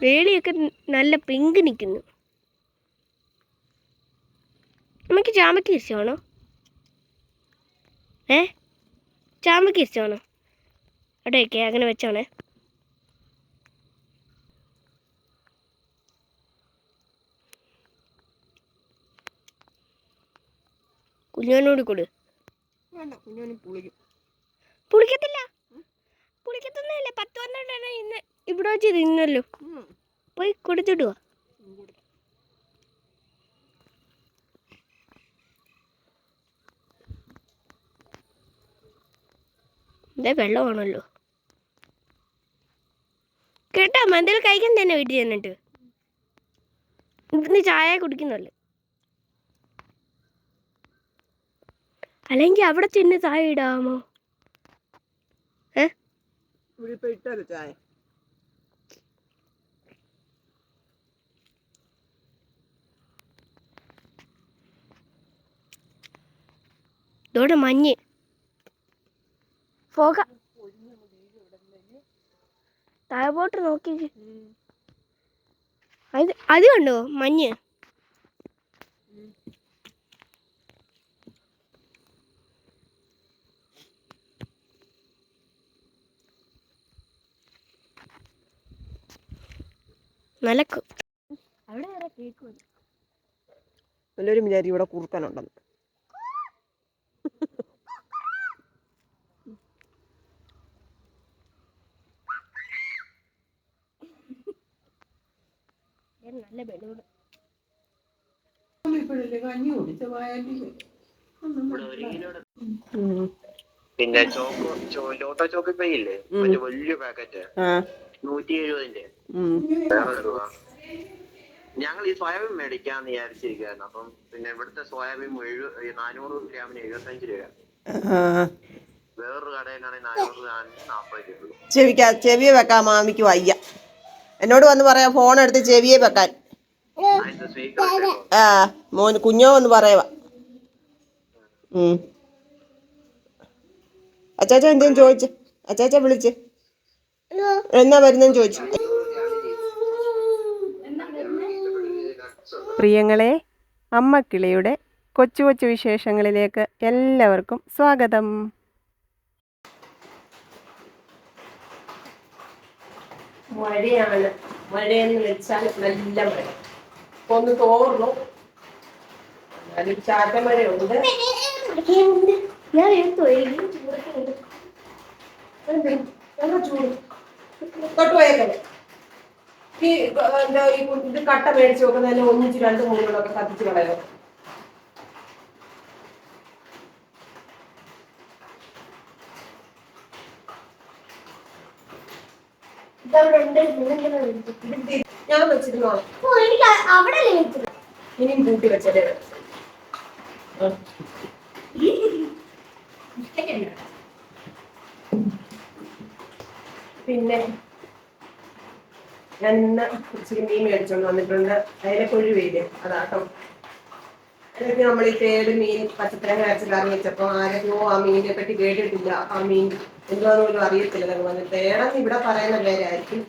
വേലിയൊക്കെ നല്ല പിങ്ക് നിൽക്കുന്നു നമുക്ക് ചാമ്പയ്ക്ക് ഇഷ്ടമാണോ ഏ? ചാമ്പയ്ക്ക് ഇഷ്ടമാണോ അവിടെ വയ്ക്കേ അങ്ങനെ വെച്ചോണേ. കുഞ്ഞോനോട് കൊടു പുളിക്കത്തില്ല. പുളിക്കത്തൊന്നുമില്ല. പത്ത് പന്ത്രണ്ടാണ് ഇന്ന് ഇവിടെ വെച്ച് തിന്നല്ലോ. പോയി കൊടുത്തിടുക. ഇതേ വെള്ളമാണല്ലോ. കേട്ടോ മന്തിൽ കഴിക്കാൻ തന്നെ വീട്ടിൽ ചെന്നിട്ട്. ഇവിടുന്ന് ചായ കുടിക്കുന്നല്ലേ അല്ലെങ്കിൽ അവിടെ ചെന്ന് ചായ ഇടാമോ? ഏ? ചായ. ഇതോടെ മഞ്ഞ്. പോക താഴോട്ട് നോക്കി. അത് അത് കണ്ടോ? മഞ്ഞ്. നല്ല അവിടെ വിചാരി ഇവിടെ കുറുക്കാനുണ്ടെന്ന്. നല്ല ഉം. പിന്നെ ചോക്ക് ലോട്ടോ ചോക്ക് പേ ഇല്ലേ ഉം. മറ്റേ വലിയ പാക്കറ്റ് നൂറ്റി എഴുപതിന്റെ ഞങ്ങൾ ഈ സോയാബീൻ മേടിക്കാന്ന് വിചാരിച്ചിരിക്കുകയായിരുന്നു അപ്പം പിന്നെ ഇവിടുത്തെ സോയാബീൻ എഴു- ഈ നാനൂറ് ഗ്രാമിന് എഴുപത്തഞ്ച് രൂപ. ആ. വേറൊരു കടയിലാണെങ്കിൽ നാനൂറ് ഗ്രാമിന് നാൽപ്പത് രൂപ. ചെവിക്കാ ചെവിയെ വെക്കാൻ മാമിക്ക് വയ്യ. എന്നോട് വന്ന് പറയാ ഫോൺ എടുത്ത് ചെവിയെ വെക്കാൻ. ആ മോന് കുഞ്ഞോ ഒന്ന് പറയുക അച്ചാച്ച എന്തേലും ചോദിച്ചു. അച്ചാച്ച വിളിച്ച്. എന്നാ വരുന്നെന്ന് ചോദിച്ചു. പ്രിയങ്ങളെ അമ്മക്കിളിയുടെ കൊച്ചു കൊച്ചു വിശേഷങ്ങളിലേക്ക് എല്ലാവർക്കും സ്വാഗതം. മഴയാണ്. മഴയെന്ന് വെച്ചാൽ നല്ല മഴ. ഒന്ന് തോർന്നു. ചാറ്റ മഴയുണ്ട്. ഞാൻ തൊട്ട് പോയേക്കല്ലേ ഈ എന്താ ഈ ഇത് കട്ട മേടിച്ച് വെക്കുന്നതിന് ഒന്നിച്ച് രണ്ട് മൂന്നുകളൊക്കെ കത്തിച്ച് കളയോ? ഞാൻ വെച്ചിരുന്നോളാം ഓ, എനിക്ക്? ഇനിയും കൂട്ടി വെച്ചതേ പിന്നെ ഞാൻ ഇന്ന് ഇച്ചിരി മീൻ മേടിച്ചോണ്ട് വന്നിട്ടുണ്ട്. അതിലെ കൊഴി വെയിൽ അതാട്ടോ. എന്നിട്ട് നമ്മൾ ഈ തേട് മീൻ പച്ചത്തരങ്ങ അരച്ച് കറി വെച്ചപ്പോ ആരൊക്കെയോ ആ മീനിനെ പറ്റി കേട്ടിട്ടില്ല ആ മീൻ എന്താന്ന് പോലും അറിയത്തില്ല. നമ്മൾ വന്ന് തേടെന്ന് ഇവിടെ പറയുന്ന പേരായിരിക്കും.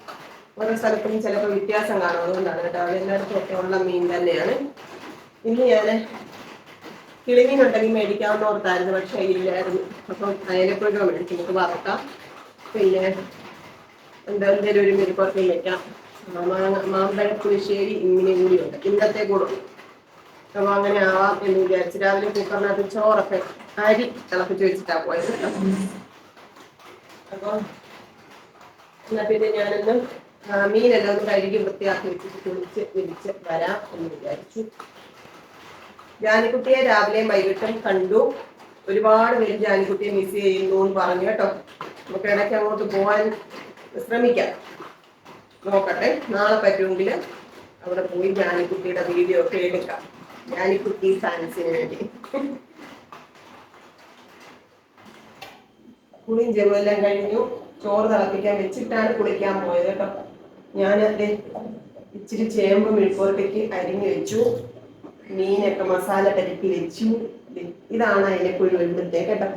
ഓരോ സ്ഥലത്തും ചിലപ്പോൾ വ്യത്യാസം കാണും. അതുകൊണ്ടാണ് കേട്ടോ. എല്ലായിടത്തും ഒക്കെ ഉള്ള മീൻ തന്നെയാണ്. ഇന്ന് ഞാൻ കിളിമീൻ ഉണ്ടെങ്കിൽ മേടിക്കാമെന്ന് ഓർത്തായിരുന്നു പക്ഷേ ഇല്ലായിരുന്നു. അപ്പം അതിനെപ്പോഴും മേടിച്ചു നമുക്ക് വറക്കാം. പിന്നെ എന്താ എന്തെങ്കിലും ഒരു മെരുപ്പുറത്തിൽ വെക്കാം മാങ്ങ മാമ്പഴ പുളിശ്ശേരി ഇങ്ങനെ കൂടിയുണ്ട്. ഇന്നത്തെ കൂടും. ഉണ്ട് അപ്പൊ അങ്ങനെ ആവാം എന്ന് വിചാരിച്ച് രാവിലെ കുക്കറിനകത്ത് ചോറൊക്കെ അരി തിളപ്പിച്ച് വെച്ചിട്ടാ പോയത് കേട്ടോ. അപ്പൊ എന്നാ പിന്നെ ഞാനൊന്ന് മീനെല്ലാം ഒന്ന് കഴുകി വൃത്തിയാക്കി വെച്ചിട്ട് കുളിച്ച് വിരിച്ച് വരാം എന്ന് വിചാരിച്ചു. ജാനിക്കുട്ടിയെ രാവിലെയും വൈകിട്ടും കണ്ടു. ഒരുപാട് പേര് ജാനിക്കുട്ടിയെ മിസ് ചെയ്യുന്നു എന്ന് പറഞ്ഞു കേട്ടോ. നമുക്ക് ഇടയ്ക്ക് അങ്ങോട്ട് പോകാൻ ശ്രമിക്കാം. നോക്കട്ടെ നാളെ പറ്റുമെങ്കിൽ അവിടെ പോയി ജാനിക്കുട്ടിയുടെ വീഡിയോ ഒക്കെ എടുക്കാം. ജാനിക്കുട്ടി ഫാൻസിന് വേണ്ടി. കുളിയും ചെറുതെല്ലാം കഴിഞ്ഞു. ചോറ് തിളപ്പിക്കാൻ വെച്ചിട്ടാണ് കുളിക്കാൻ പോയത് കേട്ടോ. ഞാൻ ഇച്ചിരി ചേമ്പ് മെഴുക്കോട്ടേക്ക് അരിഞ്ഞു വെച്ചു. മീനൊക്കെ മസാല പരട്ടി വെച്ചു. ഇതാണ് അതിനെ ഇവിടുത്തെ കേട്ടോ.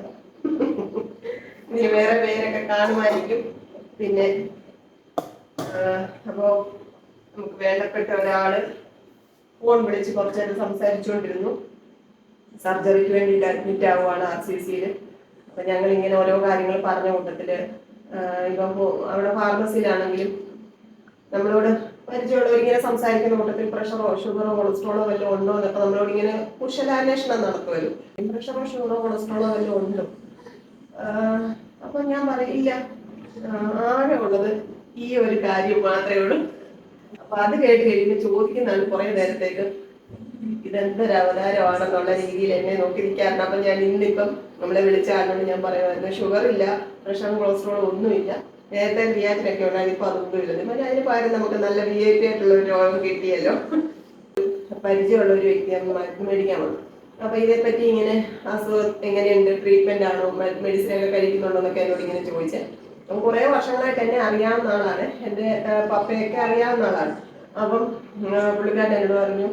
ഇനി വേറെ പേരൊക്കെ കാണുമായിരിക്കും. പിന്നെ അപ്പോൾ അപ്പോ നമുക്ക് വേണ്ടപ്പെട്ട ഒരാൾ ഫോൺ വിളിച്ച് കുറച്ചു സംസാരിച്ചുകൊണ്ടിരുന്നു. സർജറിക്ക് വേണ്ടിയിട്ട് അഡ്മിറ്റ് ആവുകയാണ് ആർ സി സിയിൽ അപ്പൊ ഞങ്ങൾ ഇങ്ങനെ ഓരോ കാര്യങ്ങൾ പറഞ്ഞ കൂട്ടത്തിൽ ഇപ്പൊ അവിടെ ഫാർമസിയിലാണെങ്കിലും നമ്മളോട് പരിചയമുള്ളവർ ഇങ്ങനെ സംസാരിക്കുന്ന കൂട്ടത്തിൽ പ്രഷറോ ഷുഗറോ കൊളസ്ട്രോളോ വല്ലതും ഉണ്ടോ എന്നൊക്കെ നമ്മളോട് ഇങ്ങനെ കുശലാന്വേഷണം നടത്തുമല്ലോ പ്രഷറോ ഷുഗറോ കൊളസ്ട്രോളോ വല്ലതും ഉണ്ടോ? അപ്പൊ ഞാൻ പറയില്ല ആകെ ഉള്ളത് ഈ ഒരു കാര്യം മാത്രമേ ഉള്ളൂ. അപ്പൊ അത് കേട്ട് കഴിയുമ്പോൾ ചോദിക്കുന്നതാണ് കുറെ നേരത്തേക്ക് ഇതെന്തൊരു അവതാരമാണെന്നുള്ള രീതിയിൽ എന്നെ നോക്കി നിൽക്കാറുണ്ട് അപ്പൊ ഞാൻ ഇന്നിപ്പം നമ്മളെ വിളിച്ച ആളിനോട് ഞാൻ പറയുമായിരുന്നു ഷുഗർ ഇല്ല പ്രഷർ കൊളസ്ട്രോൾ ഒന്നുമില്ല. നേരത്തെ റിയാറ്റിനൊക്കെ ഉണ്ടായിരുന്നു ഇപ്പൊ അതൊന്നും ഇല്ല പിന്നെ അതിന് പകരം നമുക്ക് നല്ല വി ഐ പി ആയിട്ടുള്ള ഒരു രോഗം കിട്ടിയല്ലോ. പരിചയമുള്ള ഒരു വ്യക്തിയാണ് മരുന്ന് മേടിക്കാൻ വന്നു. അപ്പൊ ഇതേപ്പറ്റി ഇങ്ങനെ അസുഖം എങ്ങനെയുണ്ട് ട്രീറ്റ്മെന്റ് ആണോ മെഡിസിൻ ഒക്കെ കഴിക്കുന്നുണ്ടോ എന്നൊക്കെ എന്നോട് ഇങ്ങനെ ചോദിച്ചത് അപ്പം കുറെ വർഷങ്ങളായിട്ട് എന്നെ അറിയാവുന്ന ആളാണ്. എന്റെ പപ്പയൊക്കെ അറിയാവുന്ന ആളാണ്. അപ്പം പുള്ളിക്കാരൻ എന്നോട് പറഞ്ഞു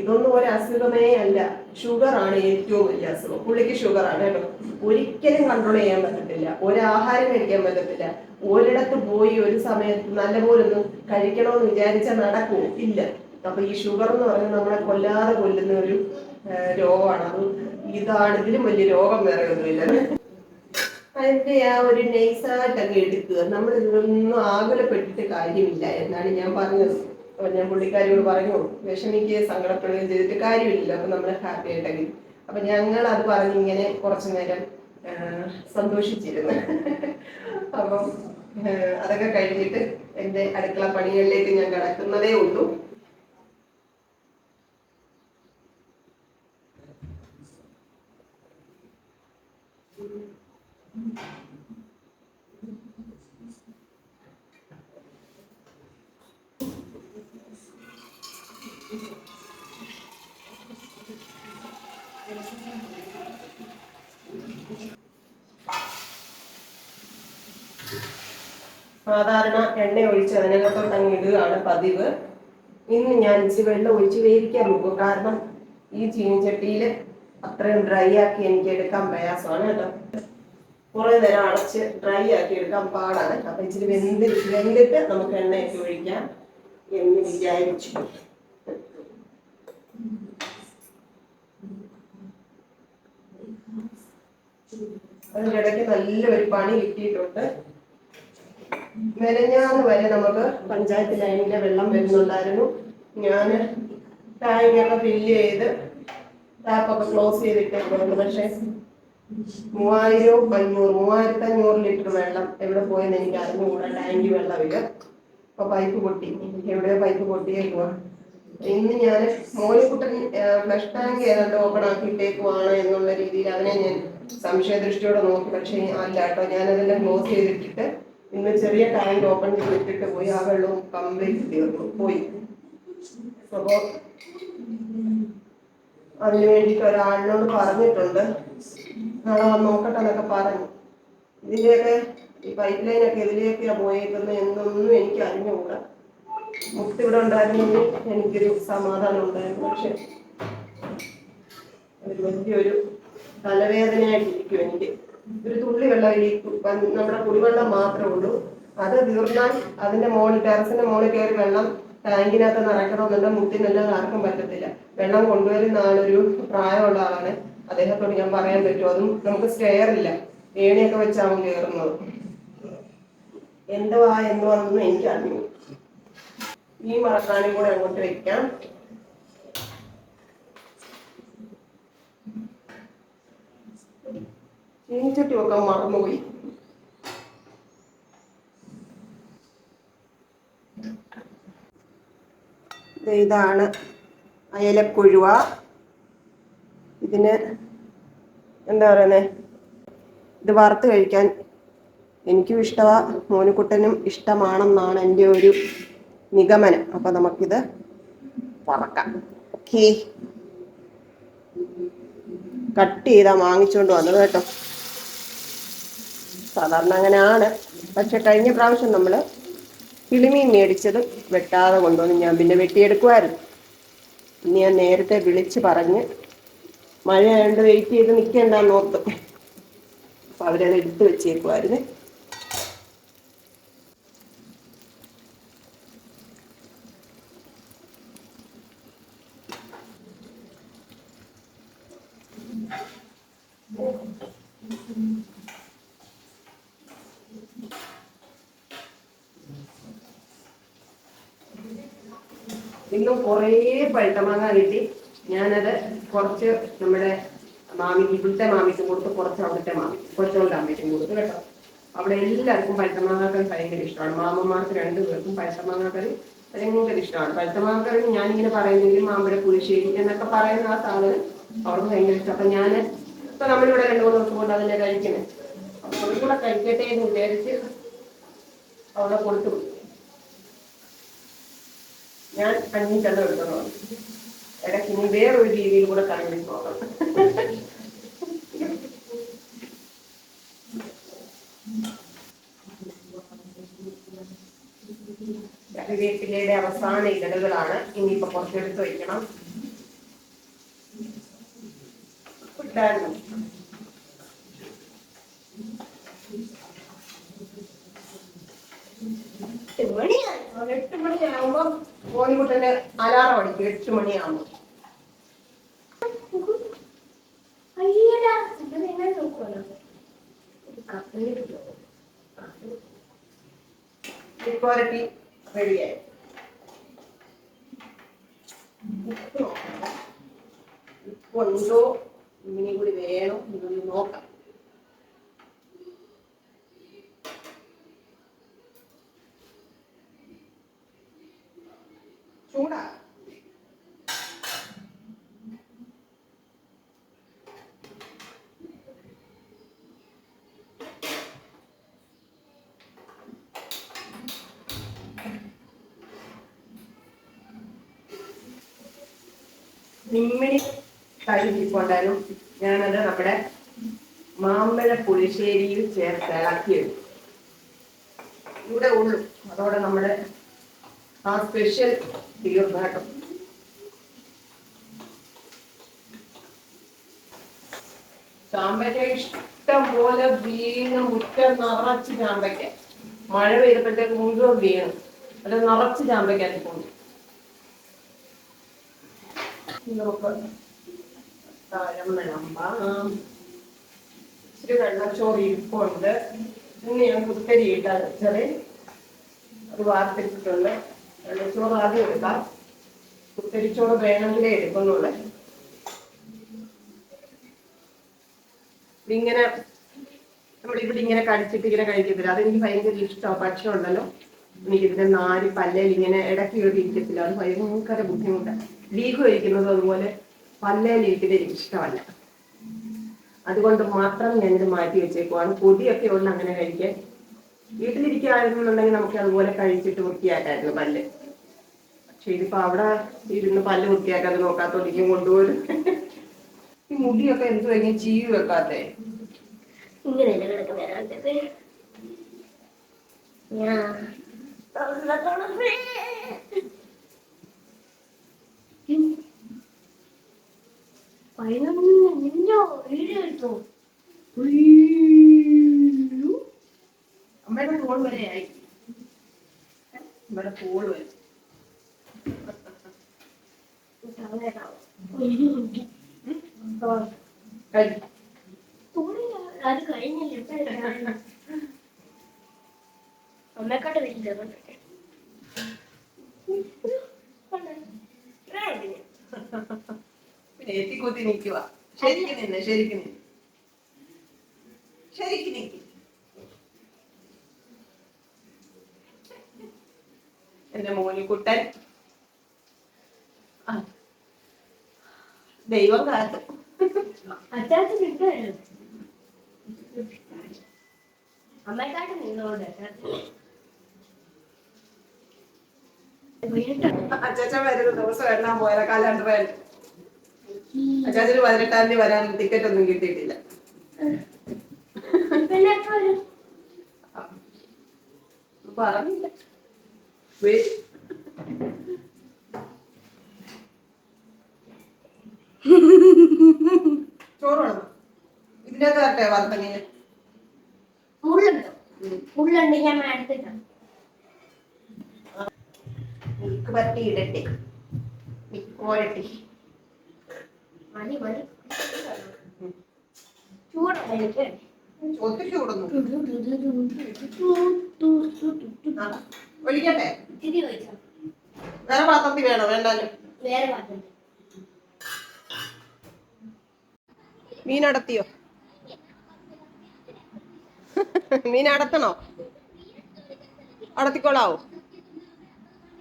ഇതൊന്നും ഒരു അസുഖമേ അല്ല. ഷുഗർ ആണ് ഏറ്റവും വലിയ അസുഖം. പുള്ളിക്ക് ഷുഗർ ആണ് കേട്ടോ. ഒരിക്കലും കൺട്രോൾ ചെയ്യാൻ പറ്റത്തില്ല. ഒരു ആഹാരം കഴിക്കാൻ പറ്റത്തില്ല. ഒരിടത്ത് പോയി ഒരു സമയത്ത് നല്ലപോലെ ഒന്ന് കഴിക്കണമെന്ന് വിചാരിച്ചാൽ നടക്കുമോ ഇല്ല. അപ്പൊ ഈ ഷുഗർ എന്ന് പറയുന്നത് നമ്മളെ കൊല്ലാതെ കൊല്ലുന്ന ഒരു രോഗമാണ്. അത് ഇതാണ് ഇതിലും വലിയ രോഗം വേറെ ഒന്നുമില്ല. അതിന്റെ ആ ഒരു നൈസായിട്ടൊക്കെ എടുക്കുക. നമ്മൾ ഇതിലൊന്നും ആകുലപ്പെട്ടിട്ട് കാര്യമില്ല. എന്നാണ് ഞാൻ പറഞ്ഞത്. അപ്പൊ ഞാൻ പുള്ളിക്കാരിയോട് പറഞ്ഞു വിഷമിക്കുകയും സങ്കടപ്പെടുകയും ചെയ്തിട്ട് കാര്യമില്ല. അപ്പൊ നമ്മൾ ഹാപ്പി ആയിട്ടെങ്കിൽ അപ്പൊ ഞങ്ങൾ അത് പറഞ്ഞ് ഇങ്ങനെ കുറച്ചു നേരം സന്തോഷിച്ചിരുന്നു. അപ്പം അതൊക്കെ കഴിഞ്ഞിട്ട് എന്റെ അടുക്കള പണികളിലേക്ക് ഞാൻ കിടക്കുന്നതേ ഉള്ളൂ. സാധാരണ എണ്ണ ഒഴിച്ച് അതിനകത്തോട്ട് അങ്ങ് ഇടുകയാണ് പതിവ്. ഇന്ന് ഞാൻ ഇച്ചിരി വെള്ളം ഒഴിച്ച് വേവിക്കാൻ നോക്കും കാരണം ഈ ചീനിച്ചട്ടിയിൽ അത്രയും ഡ്രൈ ആക്കി എനിക്ക് എടുക്കാൻ പ്രയാസമാണ് കേട്ടോ. കുറെ നേരം അടച്ച് ഡ്രൈ ആക്കി എടുക്കാൻ പാടാണ്. അപ്പൊ ഇച്ചിരി വെന്ത് വെന്തിട്ട് നമുക്ക് എണ്ണയൊക്കെ ഒഴിക്കാം എന്ന് വിചാരിച്ചു. അതിന്റെ ഇടയ്ക്ക് നല്ലൊരു പണി കിട്ടിയിട്ടുണ്ട്. മെനഞ്ഞാന്ന് വരെ നമുക്ക് പഞ്ചായത്ത് ലൈനിലെ വെള്ളം വരുന്നുണ്ടായിരുന്നു. ഞാൻ ടാങ്കൊക്കെ ഫില്ല് ചെയ്ത് ടാപ്പൊക്കെ ക്ലോസ് ചെയ്തിട്ടുണ്ട് പക്ഷെ മൂവായിരവും അഞ്ഞൂറ് മൂവായിരത്തി അഞ്ഞൂറ് ലിറ്റർ വെള്ളം എവിടെ പോയെന്ന് എനിക്ക് അറിഞ്ഞുകൂടാ. ടാങ്കി വെള്ളമില്ല. അപ്പൊ പൈപ്പ് പൊട്ടി. എവിടെയോ പൈപ്പ് പൊട്ടിയേക്കുക ഇന്ന് ഞാൻ മോലിക്കുട്ടൻ ഫ്ലഷ് ടാങ്ക് ഏതാണ്ട് ഓപ്പൺ ആക്കിയിട്ടേക്കുവാണ് എന്നുള്ള രീതിയിൽ അതിനെ ഞാൻ സംശയദൃഷ്ടിയോടെ നോക്കി. പക്ഷേ അല്ല കേട്ടോ ഞാനതെല്ലാം ക്ലോസ് ചെയ്തിട്ടിട്ട് ഇന്ന് ചെറിയ ടാങ്ക് ഓപ്പൺ ചെയ്തിട്ടിട്ട് പോയി ആ വെള്ളവും കംപ്ലീറ്റ് തീർന്നു പോയി. അപ്പോ അതിനുവേണ്ടിട്ട് ഒരാളിനോട് പറഞ്ഞിട്ടുണ്ട്. നാളെ നോക്കട്ടെ എന്നൊക്കെ പറഞ്ഞു. ഇതിന്റെയൊക്കെ ഈ പൈപ്പ് ലൈനൊക്കെ ഇതിലേക്കാണ് പോയേക്കുന്നത് എന്നൊന്നും എനിക്ക് അറിഞ്ഞുകൂടാ. മുക്തി ഇവിടെ ഉണ്ടായിരുന്നെങ്കിൽ എനിക്കൊരു സമാധാനം ഉണ്ടായിരുന്നു. പക്ഷെ ഒരു വലിയൊരു തലവേദനയായിട്ടിരിക്കും എനിക്ക്. ഒരു തുള്ളി വെള്ളം ഈ നമ്മുടെ കുടിവെള്ളം മാത്രമേ ഉള്ളൂ. അത് തീർന്നാൽ അതിന്റെ മോളിൽ ടെറസിന്റെ മോളിൽ കയറി വെള്ളം ടാങ്കിനകത്ത് നിറയ്ക്കണമെന്നുണ്ട്. മുട്ടിനെല്ലാം ആർക്കും പറ്റത്തില്ല. വെള്ളം കൊണ്ടുവരുന്ന ആളൊരു പ്രായമുള്ള ആളാണ്. അദ്ദേഹത്തോട് ഞാൻ പറയാൻ പറ്റുമോ അതും നമുക്ക് സ്റ്റെയർ ഇല്ല. ഏണിയൊക്കെ വെച്ചാവും കയറുന്നത്. എന്തുവാ എന്തോ എനിക്ക് അറിഞ്ഞു ഈ മറക്കാനും കൂടെ അങ്ങോട്ട് വെക്കാം. ചീനിച്ചട്ടി വെക്കാൻ മറന്നുപോയി ഇതാണ് അയലക്കൊഴുവ. ഇതിന് എന്താ പറയുന്നേ? ഇത് വറുത്ത് കഴിക്കാൻ എനിക്കും ഇഷ്ടമാ മോനുകുട്ടനും ഇഷ്ടമാണെന്നാണ് എന്റെ ഒരു നിഗമനം. അപ്പം നമുക്കിത് വറക്കാം. ഓക്കേ. കട്ട് ചെയ്താൽ വാങ്ങിച്ചുകൊണ്ട് വന്നത് കേട്ടോ. സാധാരണ അങ്ങനെയാണ്. പക്ഷെ കഴിഞ്ഞ പ്രാവശ്യം നമ്മൾ കിളിമീൻ മേടിച്ചത് വെട്ടാതെ കൊണ്ടുവന്ന് ഞാൻ പിന്നെ വെട്ടിയെടുക്കുമായിരുന്നു ഇനി ഞാൻ നേരത്തെ വിളിച്ച് പറഞ്ഞ് മഴ ആയതുകൊണ്ട് വെയിറ്റ് ചെയ്ത് നിൽക്കേണ്ടെന്ന് ഓർത്ത്. അപ്പം അവരത് എടുത്ത് വെച്ചേക്കുമായിരുന്നു ഇന്നും കുറേ പഴുത്തമാങ്ങ കിട്ടി. ഞാനത് കുറച്ച് നമ്മുടെ മാമിക്ക് ഇവിടുത്തെ മാമിക്ക് കൊടുത്ത് കുറച്ച് അവിടുത്തെ മാമി കൊച്ചുകൊണ്ട് അമ്മയ്ക്കും കൊടുത്തു കേട്ടോ. അവിടെ എല്ലാവർക്കും പഴുത്തമാങ്ങാക്കറി ഭയങ്കര ഇഷ്ടമാണ്. മാമന്മാർക്ക് രണ്ടുപേർക്കും പഴുത്തമാങ്ങാക്കറി ഭയങ്കര ഇഷ്ടമാണ്. പഴുത്തമാങ്ങാക്കറി ഞാനിങ്ങനെ പറയുന്നെങ്കിലും മാമ്പഴ പുളിശ്ശേരി എന്നൊക്കെ പറയുന്ന ആ സാധനം അവർക്ക് ഭയങ്കര ഇഷ്ടം. അപ്പൊ ഞാൻ ഇപ്പൊ നമ്മളിവിടെ രണ്ടു മൂന്ന് ദിവസം കൊണ്ട് അതിനെ കഴിക്കണേ. അപ്പൊ അതും കൂടെ കഴിക്കട്ടെ എന്ന് വിചാരിച്ച് അവിടെ കൊടുത്തു. ഞാൻ അഞ്ചെണ്ണം എടുക്കണം ഇടയ്ക്ക് ഇനി വേറൊരു രീതിയിൽ കൂടെ കറങ്ങി പോകണം. കറിവേപ്പിലയുടെ അവസാന ഇതളുകളാണ് ഇനിയിപ്പോ കുറച്ചെടുത്ത് വയ്ക്കണം. ഇട്ടായിരുന്നു എട്ട് കപ്പലിട്ട് ഇപ്പോരട്ടി റെഡിയായി. ഉപ്പുണ്ടോ ഇനി കൂടി വേണം. ഇതൊന്ന് നോക്കാം. ചൂടാ. നിമ്മിണി കഴിച്ചിട്ടുണ്ടായിരുന്നു ഞാനത് നമ്മുടെ മാമ്പഴ പുളിശ്ശേരിയിൽ ചേർത്ത് ഇളക്കിയെടുക്കും ഇവിടെ ഉള്ളു. അതോടെ നമ്മുടെ ആ സ്പെഷ്യൽ തീർത്ഥാട്ടം ചാമ്പയ്ക്ക ഇഷ്ടം പോലെ വീണ് മുറ്റം നിറച്ച് ചാമ്പയ്ക്ക. മഴ പെയ്തപ്പോഴത്തേക്ക് മുഴുവൻ വീണ്. അത് നിറച്ച് ചാമ്പയ്ക്കാൻ കൊണ്ട് ഇച്ചിരി വെള്ളച്ചോറ് ഇരിപ്പുണ്ട്. ഇന്ന് ഞാൻ കുത്തരി ഇട്ട ചെറി അത് വാർത്തിട്ടിട്ടുണ്ട്. വെള്ളച്ചോറ് ആദ്യം എടുക്കാം. കുത്തരിച്ചോറ് വേണമെങ്കിലേ എടുക്കുന്നുള്ളേ. ഇങ്ങനെ നമ്മളിവിടെ ഇങ്ങനെ കടിച്ചിട്ട് ഇങ്ങനെ കഴിക്കത്തില്ല. അതെനിക്ക് ഭയങ്കര ഇഷ്ടമാണ്. പക്ഷേ ഉണ്ടല്ലോ എനിക്കിതിന്റെ നാല് പല്ലയിൽ ഇങ്ങനെ ഇടയ്ക്ക് കയറി ഇരിക്കത്തില്ല. അത് ഭയങ്കര ബുദ്ധിമുട്ടാണ് ലീഗ് കഴിക്കുന്നത് അതുപോലെ പല്ലയിൽ ഇരിക്കുന്നത് എനിക്ക് ഇഷ്ടമല്ല. അതുകൊണ്ട് മാത്രം ഞാനിത് മാറ്റി വെച്ചേക്കുവാണ്. പൊടിയൊക്കെ ഉണ്ട് അങ്ങനെ കഴിക്കാൻ. വീട്ടിലിരിക്കുകയാണെന്നുണ്ടെങ്കിൽ നമുക്ക് അതുപോലെ കഴിച്ചിട്ട് വൃത്തിയാക്കായിരുന്നു പല്ല്. പക്ഷെ ഇതിപ്പോ അവിടെ ഇരുന്ന് പല്ല് വൃത്തിയാക്കാതെ നോക്കാത്തോണ്ടിരിക്കും കൊണ്ടുപോലും. ഈ മുടിയൊക്കെ എന്തു കഴിഞ്ഞ ചീവ് വെക്കാത്തേ? ഇങ്ങനെയല്ലേ കിടക്കുന്നത് ഞാൻ പതിനൊന്ന് നിന്നോ വീഡിയോ എടുത്തോ അമ്മയുടെ ഫോൺ അമ്മയുടെ ഫോൺ. അത് കഴിഞ്ഞില്ല അമ്മക്കാട്ട് വലിയ എത്തിക്കൂത്തി നിൽക്കുക ശരിക്കും നിന്ന് ശരിക്കും നിന്ന്. ശരിക്കും നിൽക്കും. എന്റെ മോനിക്കുട്ടൻ. ദൈവം കാത്തു. അച്ചാച്ചൻ ഇട്ടായിരുന്നു നിന്നോണ്ട് വരുന്ന ദിവസം എണ്ണാൻ പോയത് കാലാണ്ടർ അച്ചാച്ചന് പതിനെട്ടാം തീയതി വരാൻ ടിക്കറ്റ് ഒന്നും കിട്ടിയിട്ടില്ല. പറഞ്ഞില്ല. വേ- ചോറ് വേണം? ഇതിന്റെ അകത്ത് വറുത്തങ്ങനെ ഉള്ളുണ്ട്. മുള്ളുണ്ട് ഞാൻ എടുത്തിട്ടാ മിൽക്ക് പറ്റി ഇടട്ടെ പോരട്ടെ ഒത്തിരി ചൂടുന്നു ഒഴിക്കട്ടെ വേറെ പാത്രത്തിൽ വേണോ വേണ്ടാലും മീനടത്തിയോ മീനടത്തണോ അടത്തിക്കോളാവോ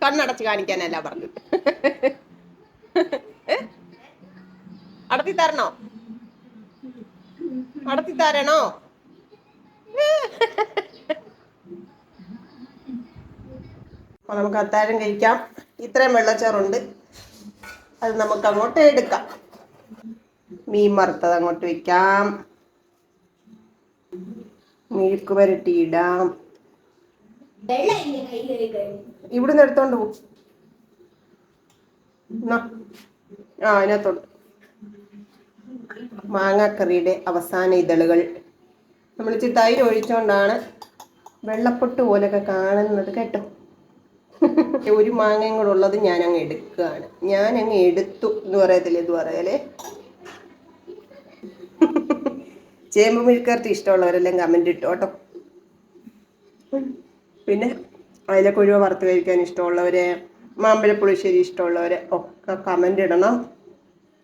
കണ്ണടച്ച് കാണിക്കാനല്ല പറഞ്ഞു? അടത്തി തരണോ അടത്തി തരണോ അപ്പൊ നമുക്ക് അത്താഴം കഴിക്കാം. ഇത്രയും വെള്ളച്ചോറുണ്ട്. അത് നമുക്ക് അങ്ങോട്ട് എടുക്കാം. മീൻ വറുത്തത് അങ്ങോട്ട് വെക്കാം. മെഴുക്ക് പുരട്ടി ഇടാം വെള്ളം ഇല്ല കൈ കഴുകി കഴിഞ്ഞു ഇവിടുന്ന് എടുത്തോണ്ട് പോകും ആ അതിനകത്തോട്ട്. മാങ്ങാക്കറിയുടെ അവസാന ഇതളുകൾ. നമ്മൾ ഇച്ചിരി തൈര് ഒഴിച്ചുകൊണ്ടാണ് വെള്ളപ്പൊട്ട് പോലൊക്കെ കാണുന്നത് കേട്ടോ. ഒരു മാങ്ങയും കൂടെ ഉള്ളത് ഞാൻ അങ്ങ് എടുക്കുകയാണ്. ഞാൻ അങ്ങ് എടുത്തു എന്ന് പറയത്തില്ല ഇത് പറയലേ ചേമ്പ് മെഴുക്കരട്ടി ഇഷ്ടമുള്ളവരെല്ലാം കമന്റ് ഇട്ടു കേട്ടോ. പിന്നെ അതിലെ കുഴിവ് വറുത്ത് കഴിക്കാൻ ഇഷ്ടമുള്ളവർ മാമ്പഴപ്പുളിശ്ശേരി ഇഷ്ടമുള്ളവർ ഒക്കെ കമന്റ് ഇടണം.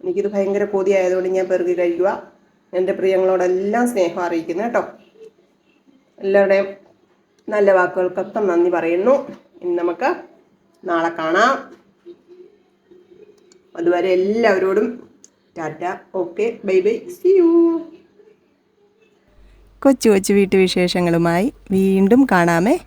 എനിക്കിത് ഭയങ്കര കൊതിയായതുകൊണ്ട് ഞാൻ പെറുകി കഴിക്കുക. എന്റെ പ്രിയങ്ങളോടെല്ലാം സ്നേഹം അറിയിക്കുന്നു കേട്ടോ. എല്ലാവരുടെയും നല്ല വാക്കുകൾക്കൊക്കെ നന്ദി പറയുന്നു. ഇന്ന് നമുക്ക് നാളെ കാണാം. അതുവരെ എല്ലാവരോടും tata. Okay bye bye. See you കൊച്ചു കൊച്ചു വീട്ടുവിശേഷങ്ങളുമായി വീണ്ടും കാണാമേ.